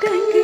Thank you.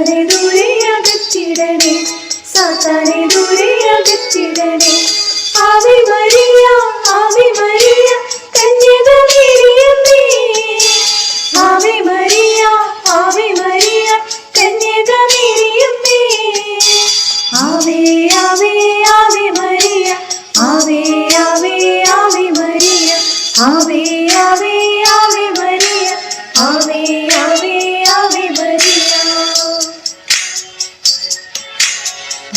സാത്താനെ ദൂരെ സാത്താനെ ദൂരെ അകറ്റിടണേ ആവി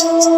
Thank you.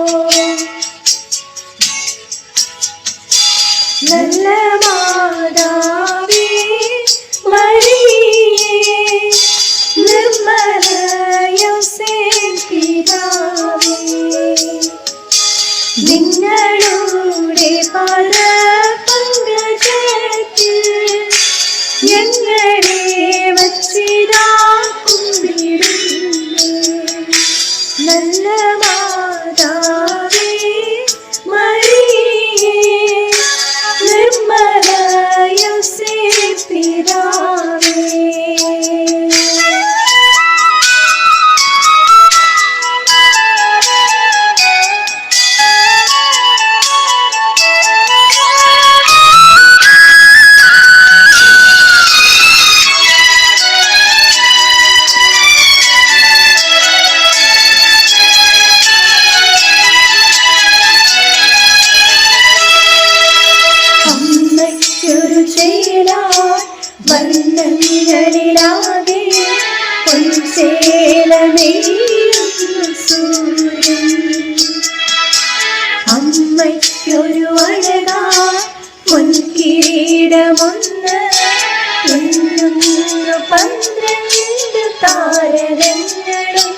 മന്നങ്ങളിലാകെ പൊൻസേലമേയുന്ന സൂര്യൻ. അമ്മയ്ക്കൊരു അഴകാ പൊൻകിരീടമൊന്ന്. പന്ത്രണ്ട് താരകങ്ങളും